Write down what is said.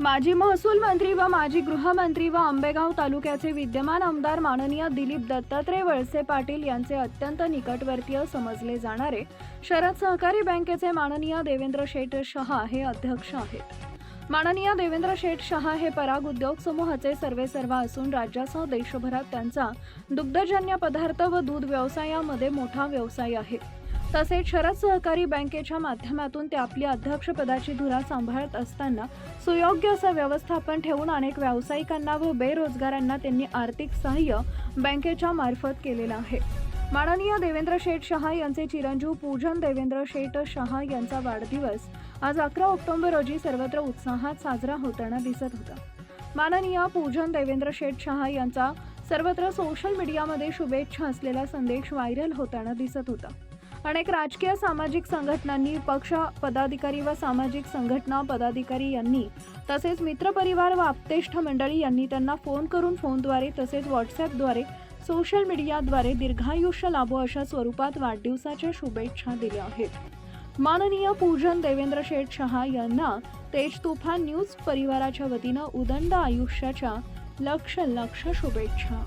माजी महसूल मंत्री व माजी गृहमंत्री व आंबेगाव तालुक्याचे विद्यमान आमदार माननीय दिलीप दत्तात्रय वळसे पाटील यांचे अत्यंत निकटवर्तीय समजले जाणारे शरद सहकारी बँकेचे माननीय देवेंद्र शेठ शहा हे अध्यक्ष आहेत. माननीय देवेंद्र शेठ शहा हे पराग उद्योग समूहाचे सर्वेसर्वा असून राज्यासह देशभरात त्यांचा दुग्धजन्य पदार्थ व दूध व्यवसायामध्ये मोठा व्यवसाय आहे तसेच शरद सहकारी बँकेच्या माध्यमातून ते आपली अध्यक्षपदाची धुरा सांभाळत असताना सुयोग्य असं व्यवस्थापन ठेवून अनेक व्यावसायिकांना व बेरोजगारांना त्यांनी आर्थिक सहाय्य बँकेच्या मार्फत केलेलं आहे. माननीय देवेंद्र शेठ शहा यांचे चिरंजीव पूजन देवेंद्र शेठ शहा यांचा वाढदिवस आज अकरा ऑक्टोबर रोजी सर्वत्र उत्साहात साजरा होताना दिसत होता. माननीय पूजन देवेंद्र शेठ शहा यांचा सर्वत्र सोशल मीडियामध्ये शुभेच्छा असलेला संदेश व्हायरल होताना दिसत होता. अनेक राजकीय सामाजिक संघटनांनी पक्ष पदाधिकारी व सामाजिक संघटना पदाधिकारी यांनी तसेच मित्रपरिवार व आपतेष्ठ मंडळी यांनी त्यांना फोन करून फोनद्वारे तसेच व्हॉट्सॲपद्वारे सोशल मीडियाद्वारे दीर्घायुष्य लाभो अशा स्वरूपात वाढदिवसाच्या शुभेच्छा दिल्या आहेत. माननीय पूजन देवेंद्र शेठ शहा यांना तेज तुफान न्यूज परिवाराच्या वतीनं उदंड आयुष्याच्या लक्ष लक्ष शुभेच्छा.